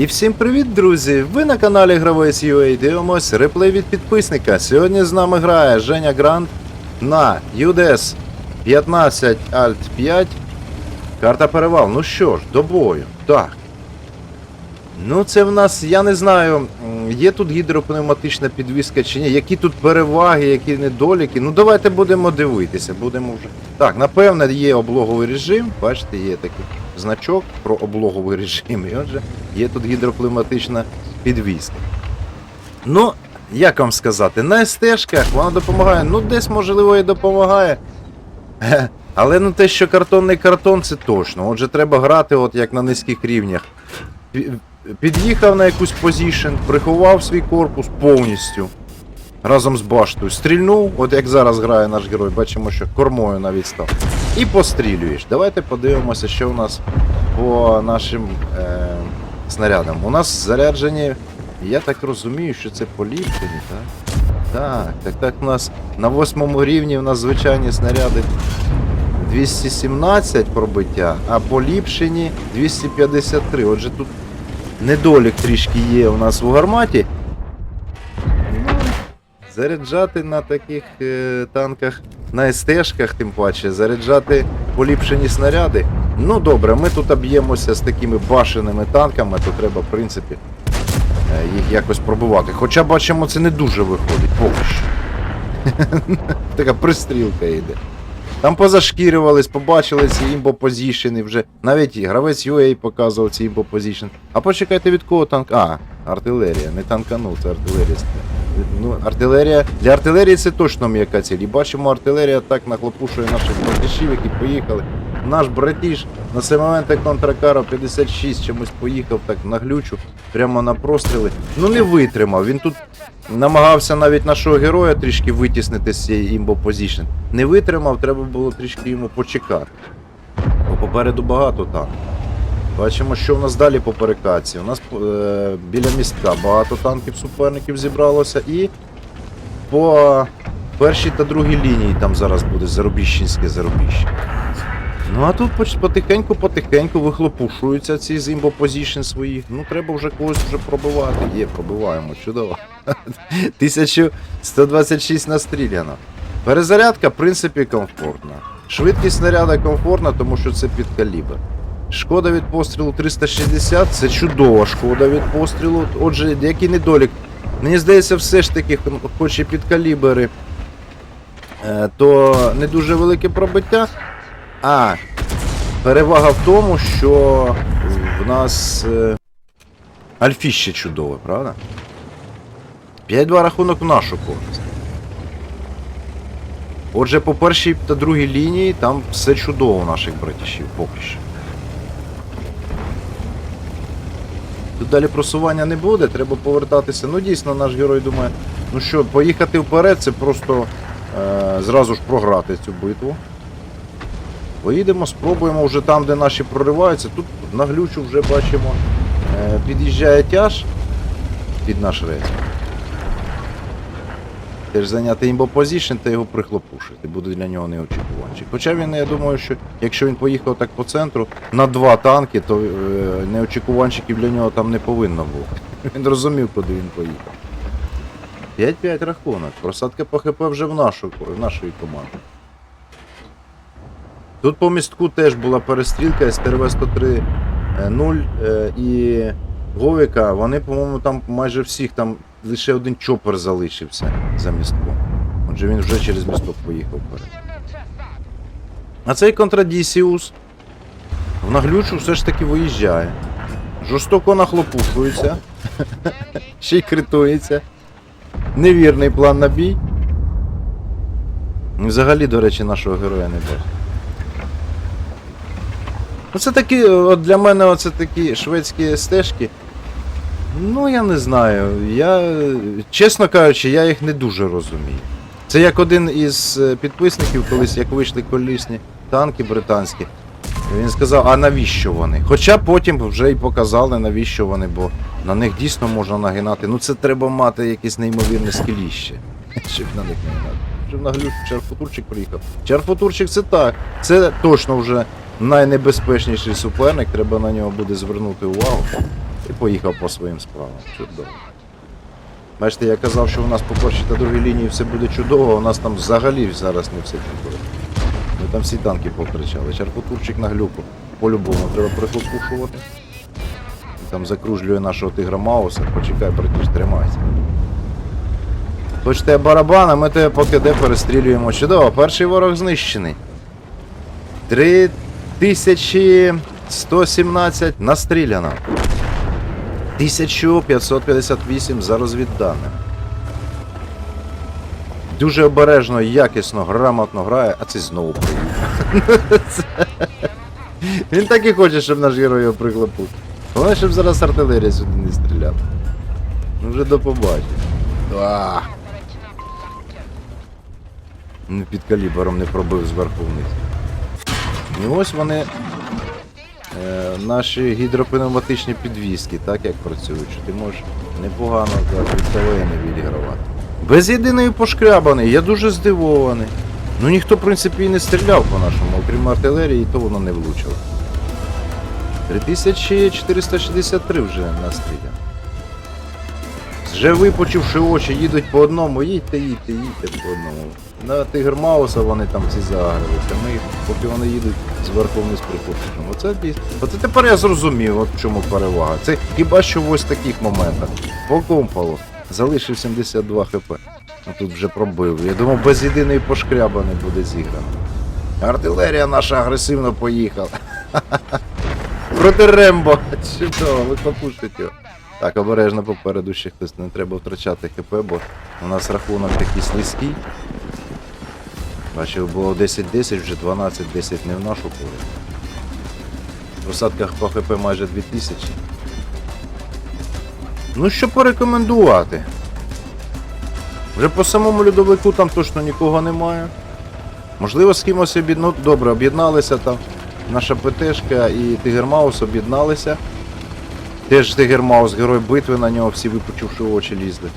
І всім привіт, друзі! Ви на каналі Гравець UA дивимось реплей від підписника. Сьогодні з нами грає Женя Грант на UDS 15 Alt 5. Карта перевал. Ну що ж, до бою. Так. Ну, це в нас, я не знаю, є тут гідропневматична підвіска чи ні, які тут переваги, які недоліки. Ну давайте будемо дивитися, будемо вже. Так, напевне, є облоговий режим. Бачите, є такий значок про облоговий режим. І отже, є тут гідрокліматична підвіска. Ну, як вам сказати, на СТ-шках вона допомагає. Ну, десь, можливо, і допомагає. Але ну те, що картонний картон, це точно. Отже, треба грати от як на низьких рівнях. Під'їхав на якусь позішн, приховав свій корпус повністю. Разом з баштою. Стрільнув, от як зараз грає наш герой, бачимо, що кормою навіть став. І пострілюєш. Давайте подивимося, що у нас по нашим е, снарядам. У нас заряджені, я так розумію, що це поліпшені, так? Так, так, так, у нас на восьмому рівні у нас звичайні снаряди 217 пробиття, а поліпшені 253. Отже, тут недолік трішки є у нас у гарматі. Заряджати на таких е, танках, на СТ-шках, тим паче, заряджати поліпшені снаряди. Ну добре, ми тут об'ємося з такими башеними танками, то треба, в принципі, е, їх якось пробувати. Хоча бачимо, це не дуже виходить поки що. Така пристрілка йде. Там позашкірювались, побачили ці імбо-позішени вже. Навіть і гравець UA показував ці імбо-позішн. А почекайте від кого танк. А, артилерія, не танкану, це артилерія. Ну, артилерія. Для артилерії це точно м'яка ціль. І бачимо, артилерія так нахлопушує наших братішів, які поїхали. Наш братіш на цей момент як контракаро 56 чомусь поїхав так на глючу, прямо на простріли. Ну не витримав. Він тут намагався навіть нашого героя трішки витіснити з цієї імбо позішн. Не витримав, треба було трішки йому почекати. Бо попереду багато танків. Бачимо, що в нас далі по перекаці. У нас е, біля містка багато танків суперників зібралося і по першій та другій лінії там зараз буде Зарубіщенське зарубіще. Ну а тут потихеньку-потихеньку вихлопушуються ці зімбо позішн свої. Ну треба вже когось вже пробивати. Є, пробиваємо, чудово. 1126 настріляно. Перезарядка, в принципі, комфортна. Швидкість снаряда комфортна, тому що це під калібр. Шкода від пострілу 360, це чудова шкода від пострілу. Отже, який недолік. Мені здається, все ж таки, хоч і під калібри, е, то не дуже велике пробиття. А, перевага в тому, що в нас е, альфіще чудове, правда? 5-2 рахунок в нашу користь. Отже, по першій та другій лінії там все чудово у наших братішів поки що. Тут далі просування не буде, треба повертатися. Ну дійсно наш герой думає, ну що, поїхати вперед, це просто е, зразу ж програти цю битву. Поїдемо, спробуємо вже там, де наші прориваються. Тут на глючу вже бачимо, е, під'їжджає тяж під наш рейс. Теж зайняти імбопозішн та його прихлопушити. Буде для нього неочікуванчик. Хоча він, я думаю, що якщо він поїхав так по центру на два танки, то е, неочікуванчиків для нього там не повинно бути. Він розумів, куди він поїхав. 5-5 рахунок. Просадка по ХП вже в нашу, в нашої команди. Тут по містку теж була перестрілка СТРВ 103 0 е, і Говіка. Вони, по-моєму, там майже всіх, там лише один чопер залишився за містком. Отже, він вже через місток поїхав. А цей контрадісіус в наглючу все ж таки виїжджає. Жорстоко нахлопушується. Ще й критується. Невірний план на бій. Взагалі, до речі, нашого героя не бачить. Ну це такі, от для мене оце такі шведські стежки. Ну, я не знаю. Я, е, чесно кажучи, я їх не дуже розумію. Це як один із е, підписників, колись як вийшли колісні танки британські. Він сказав, а навіщо вони? Хоча потім вже й показали, навіщо вони, бо на них дійсно можна нагинати. Ну це треба мати якесь неймовірне скіліще. Щоб на них нагинати. Щоб на глюк Чарфутурчик приїхав. Чарфутурчик це так. Це точно вже найнебезпечніший суперник, треба на нього буде звернути увагу. і поїхав по своїм справам. Чудово. Бачите, я казав, що у нас по першій та другій лінії все буде чудово, а у нас там взагалі зараз не все чудово. Ми там всі танки повтрачали. Чарпотурчик на глюку. По-любому треба прихлопушувати. Там закружлює нашого тигра Мауса. Почекай, братіш, тримайся. Хочете барабан, а ми тебе поки де перестрілюємо. Чудово, перший ворог знищений. 3117 настріляно. 1558 за розвідданим. Дуже обережно, якісно, грамотно грає, а це знову приїхав. Він так і хоче, щоб наш герой його прихлопив. Головне, щоб зараз артилерія сюди не стріляла. Ну вже до побачення. Під калібром не пробив зверху вниз. І ось вони. Е, наші гідропневматичні підвіски, так як працюють, що ти можеш непогано так, від КВН відігравати. Без єдиної пошкрябаної, я дуже здивований. Ну ніхто, в принципі, і не стріляв по нашому, окрім артилерії, і то воно не влучило. 3463 вже настріляно. Вже випучивши очі, їдуть по одному, їдьте, їдьте, їдьте по одному. На Тигр Мауса вони там всі загралися. Ми, їх, поки вони їдуть зверху вниз припустимо. Оце дійсно. Оце тепер я зрозумів, от в чому перевага. Це хіба що в ось таких моментах. По компалу залишив 72 хп. А тут вже пробив. Я думав, без єдиної пошкряба не буде зіграно. Артилерія наша агресивно поїхала. Проти Рембо. Чудово, ви попушите його. Так, обережно попереду ще хтось не треба втрачати ХП, бо у нас рахунок такий слизький. Бачив, було 10-10, вже 12-10 не в нашу поле. В посадках по ХП майже 2000. Ну що порекомендувати? Вже по самому льодовику там точно нікого немає. Можливо, з кимось об'єднали. Ну, добре, об'єдналися там. Наша ПТшка і Тигер Маус об'єдналися. Теж Тигер Маус, герой битви, на нього всі випучивши очі лізли.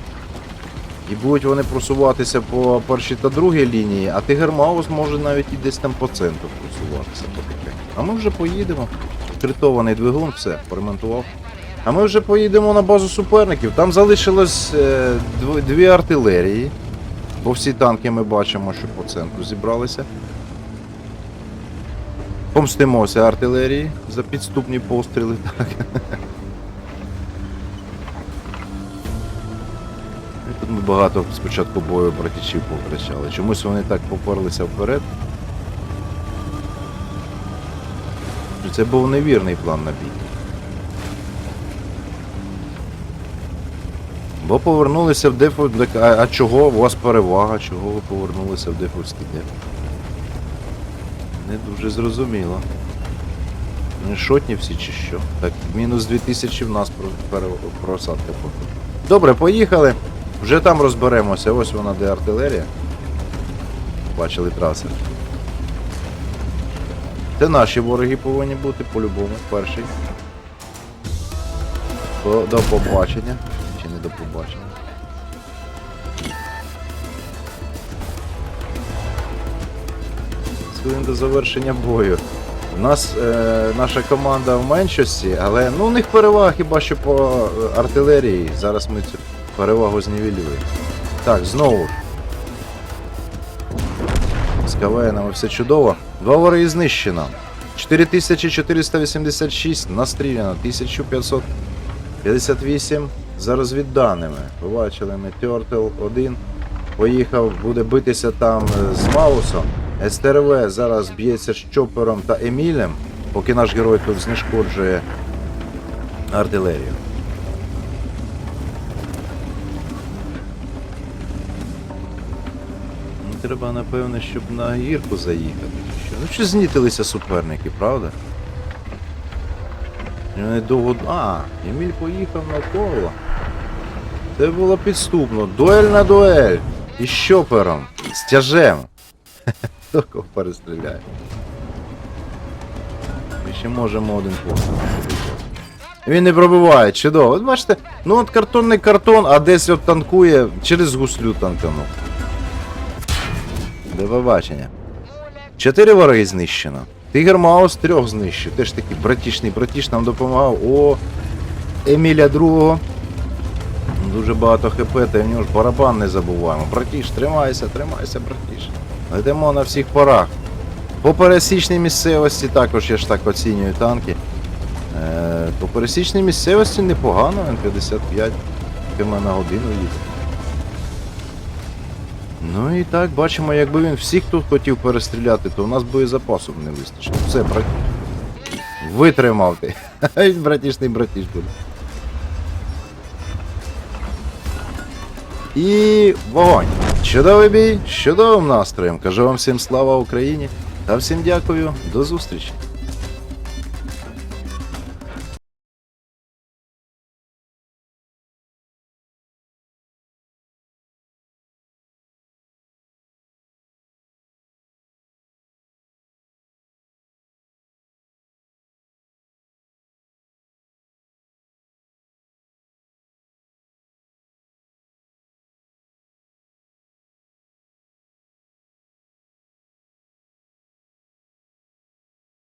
І будуть вони просуватися по першій та другій лінії, а Тигер Маус може навіть і десь там по центру просуватися потихеньку. А ми вже поїдемо. Критований двигун, все, поремонтував. А ми вже поїдемо на базу суперників. Там залишилось е, дв- дві артилерії. Бо всі танки ми бачимо, що по центру зібралися. Помстимося артилерії за підступні постріли. Так. Багато спочатку бою братічів повтрачали. Чомусь вони так поперлися вперед. Це був невірний план на бій. Бо повернулися в дефу. А, а чого? У вас перевага? Чого ви повернулися в дефовський деф? Не дуже зрозуміло. Шотні всі чи що? Так, мінус 2000 в нас просадка поки. Добре, поїхали. Вже там розберемося. Ось вона де артилерія. Бачили траси. Це наші вороги повинні бути по-любому. Перший. До, побачення. Чи не до побачення? Хвилин до завершення бою. У нас е, наша команда в меншості, але ну, у них перевага хіба що по е, артилерії. Зараз ми цю перевагу знівелюємо. Так, знову. З КВНами все чудово. Два вороги знищено. 4486 настріляно, 1558 за розвідданими. Побачили ми Turtle 1. Поїхав, буде битися там е, з Маусом. СТРВ зараз б'ється з Чопером та Емілем, поки наш герой тут знешкоджує артилерію. Треба, напевне, щоб на гірку заїхати. Що? Ну, чи знітилися суперники, правда? І Вони довго. А, Еміль поїхав навколо. Це було підступно. Дуель на дуель. Із щопером. З тяжем. Кого перестріляє? Ми ще можемо один постріл. Він не пробиває, чудово. От бачите, ну от картонний картон, а десь от танкує через гуслю танканув. До побачення. Чотири вороги знищено. Тигр Маус трьох знищив. Теж такий братішний братіш нам допомагав. О, Еміля другого. Дуже багато хп, та в нього ж барабан не забуваємо. Братіш, тримайся, тримайся, братіш. Летимо на всіх парах. По пересічній місцевості також я ж так оцінюю танки. Е, по пересічній місцевості непогано, М55 км на годину їде. Ну і так, бачимо, якби він всіх тут хотів перестріляти, то у нас боєзапасу не вистачило. Все, брат. Витримав ти. Ай, Братіш, не братіш буде. І вогонь. Чудовий бій, чудовим настроєм. Кажу вам всім слава Україні та всім дякую. До зустрічі.